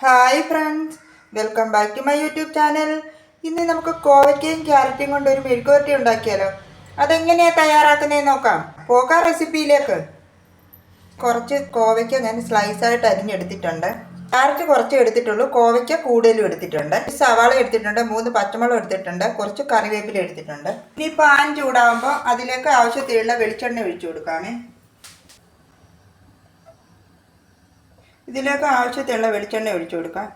Hi friends welcome back to my YouTube channel ഇന്ന് നമുക്ക് കോവയ്ക്കയും ക്യാരറ്റും കൊണ്ട് ഒരു മെഴുകുവരട്ടി ഉണ്ടാക്കിയാലോ? അതെങ്ങനെയാണ് തയ്യാറാക്കുന്നതെന്ന് നോക്കാം. പോകാം റെസിപ്പിയിലേക്ക്. കുറച്ച് കോവയ്ക്ക ഞാൻ സ്ലൈസായിട്ട് അരിഞ്ഞെടുത്തിട്ടുണ്ട്. ക്യാരറ്റ് കുറച്ച് എടുത്തിട്ടുള്ളൂ. കോവയ്ക്ക കൂടുതലും എടുത്തിട്ടുണ്ട്. സവാള എടുത്തിട്ടുണ്ട് മൂന്ന് പച്ചമുളക് എടുത്തിട്ടുണ്ട് കുറച്ച് കറിവേപ്പില എടുത്തിട്ടുണ്ട്. ഇനി പാൻ ചൂടാകുമ്പോൾ അതിലേക്ക് ആവശ്യത്തിലുള്ള വെളിച്ചെണ്ണ ഒഴിച്ചു കൊടുക്കാമേ. ഇതിലേക്ക് ആവശ്യത്തിനുള്ള വെളിച്ചെണ്ണ ഒഴിച്ചു കൊടുക്കാം.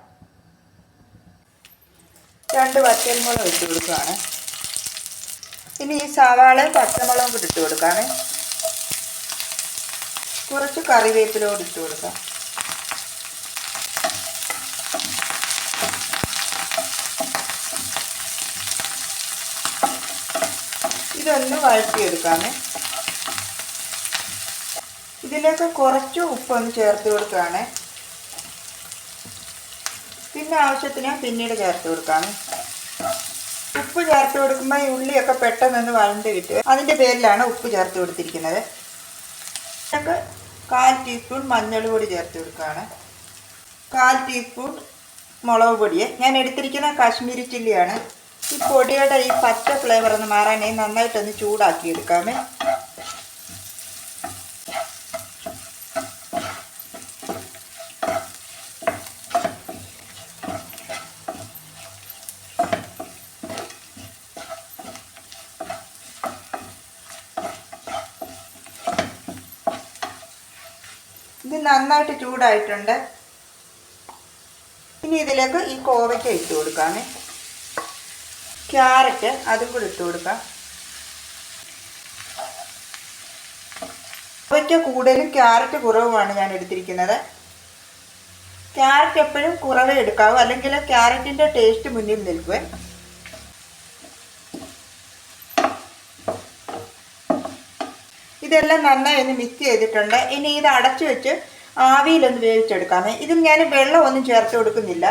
രണ്ട് വറ്റൽമുളക് ഒഴിച്ചു കൊടുക്കുകയാണ്. ഇനി ഈ സവാള പച്ചമുളകും കൂടി ഇട്ട് കൊടുക്കാണ് കുറച്ച് കറിവേപ്പിലോട് ഇട്ട് കൊടുക്കാം. ഇതൊന്ന് വഴറ്റിയെടുക്കാമേ. ഇതിലേക്ക് കുറച്ച് ഉപ്പൊന്ന് ചേർത്ത് കൊടുക്കുകയാണ്. പിന്നെ ആവശ്യത്തിന് പിന്നീട് ചേർത്ത് കൊടുക്കാം ഉപ്പ് ചേർത്ത് കൊടുക്കുമ്പോൾ ഈ ഉള്ളിയൊക്കെ പെട്ടെന്ന് വഴണ്ട് കിട്ടുക. അതിന്റെ പേരിലാണ് ഉപ്പ് ചേർത്ത് കൊടുത്തിരിക്കുന്നത്. ഇതിലേക്ക് കാൽ ടീസ്പൂൺ മഞ്ഞൾ പൊടി ചേർത്ത് കൊടുക്കുകയാണ്. കാൽ ടീസ്പൂൺ മുളക് പൊടി ഞാൻ എടുത്തിരിക്കുന്ന കാശ്മീരി ചില്ലിയാണ്. ഈ പൊടിയുടെ ഈ പച്ച ഫ്ലേവർ ഒന്ന് മാറാനായി നന്നായിട്ടൊന്ന് ചൂടാക്കി എടുക്കാമേ നന്നായിട്ട് ചൂടായിട്ടുണ്ട്. ഇനി ഇതിലേക്ക് ഈ കോവയ്ക്ക ഇട്ട് കൊടുക്കാമേ. ക്യാരറ്റ് അതും കൂടി ഇട്ട് കൊടുക്കാം. കോവയ്ക്ക കൂടുതലും ക്യാരറ്റ് കുറവുമാണ് ഞാൻ എടുത്തിരിക്കുന്നത്. ക്യാരറ്റ് എപ്പോഴും കുറവേ എടുക്കാവൂ. അല്ലെങ്കിൽ ക്യാരറ്റിന്റെ ടേസ്റ്റ് മുന്നിൽ നിൽക്കുവേ. ഇതെല്ലാം നന്നായി ഒന്ന് മിക്സ് ചെയ്തിട്ടുണ്ട്. ഇനി ഇത് അടച്ചു വെച്ച് ആവിയിലൊന്ന് വേവിച്ചെടുക്കാമേ. ഇതിൽ ഞാൻ വെള്ളം ഒന്നും ചേർത്ത് കൊടുക്കുന്നില്ല.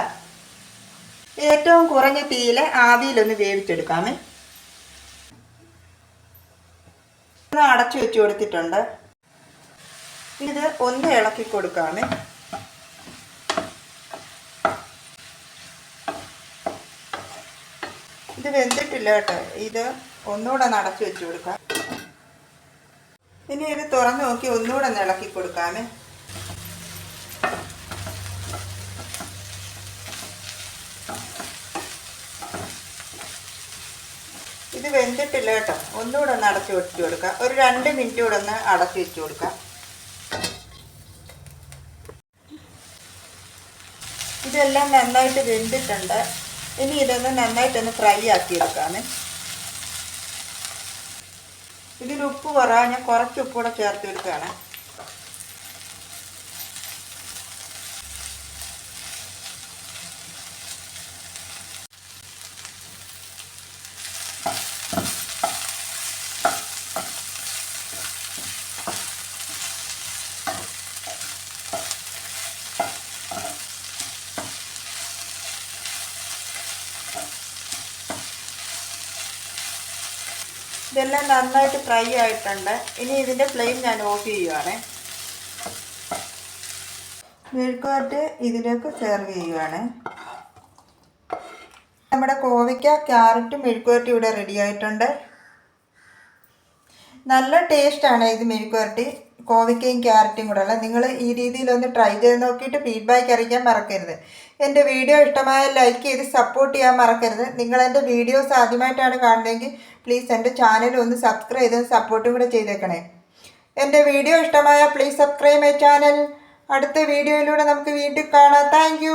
ഏറ്റവും കുറഞ്ഞ തീയിൽ ആവിയിലൊന്ന് വേവിച്ചെടുക്കാമേ. ഒന്ന് അടച്ചു വെച്ച് കൊടുത്തിട്ടുണ്ട്. ഇത് ഒന്ന് ഇളക്കി കൊടുക്കാമേ. ഇത് വെന്തിട്ടില്ല കേട്ടോ. ഇത് ഒന്നുകൂടെ ഒന്ന് അടച്ചു വെച്ച് കൊടുക്കാം. ഇനി ഇത് തുറന്നു നോക്കി ഒന്നുകൂടെ ഒന്ന് ഇളക്കി കൊടുക്കാമേ. ഇത് വെന്തിട്ടില്ല കേട്ടോ. ഒന്നുകൂടെ ഒന്ന് അടച്ചു വെച്ചു കൊടുക്കാം. ഒരു രണ്ട് മിനിറ്റ് കൂടെ ഒന്ന് അടച്ചു വെച്ചു കൊടുക്കാം. ഇതെല്ലാം നന്നായിട്ട് വെന്തിട്ടുണ്ട്. ഇനി ഇതൊന്ന് നന്നായിട്ടൊന്ന് ഫ്രൈ ആക്കി എടുക്കാമേ. ഇതിൽ ഉപ്പ് കുറവാ. ഞാൻ കുറച്ച് ഉപ്പ് കൂടെ ചേർത്ത് കൊടുക്കുകയാണ്. ഇതെല്ലാം നന്നായിട്ട് ഫ്രൈ ആയിട്ടുണ്ട്. ഇനി ഇതിന്റെ ഫ്ലെയിം ഞാൻ ഓഫ് ചെയ്യുവാണ്. മെഴുക്കുവരട്ട് ഇതിലേക്ക് സെർവ് ചെയ്യുവാണ്. നമ്മുടെ കോവയ്ക്ക ക്യാരറ്റും മെഴുക്കുവരട്ടി ഇവിടെ റെഡി ആയിട്ടുണ്ട്. നല്ല ടേസ്റ്റാണ് ഇത് മെഴുക്കുവരട്ടി. കോവയ്ക്കയും ക്യാരറ്റും കൂടെ ഉള്ളത്. നിങ്ങൾ ഈ രീതിയിലൊന്ന് ട്രൈ ചെയ്ത് നോക്കിയിട്ട് ഫീഡ്ബാക്ക് അറിയിക്കാൻ മറക്കരുത്. എന്റെ വീഡിയോ ഇഷ്ടമായ ലൈക്ക് ചെയ്ത് സപ്പോർട്ട് ചെയ്യാൻ മറക്കരുത്. നിങ്ങൾ എന്റെ വീഡിയോസ് ആദ്യമായിട്ടാണ് കാണുന്നതെങ്കിൽ പ്ലീസ് എന്റെ ചാനൽ ഒന്ന് സബ്സ്ക്രൈബ് ചെയ്ത് സപ്പോർട്ടും കൂടെ ചെയ്തേക്കണേ. എന്റെ വീഡിയോ ഇഷ്ടമായ പ്ലീസ് സബ്സ്ക്രൈബ് മൈ ചാനൽ അടുത്ത വീഡിയോയിലൂടെ നമുക്ക് വീണ്ടും കാണാം. താങ്ക്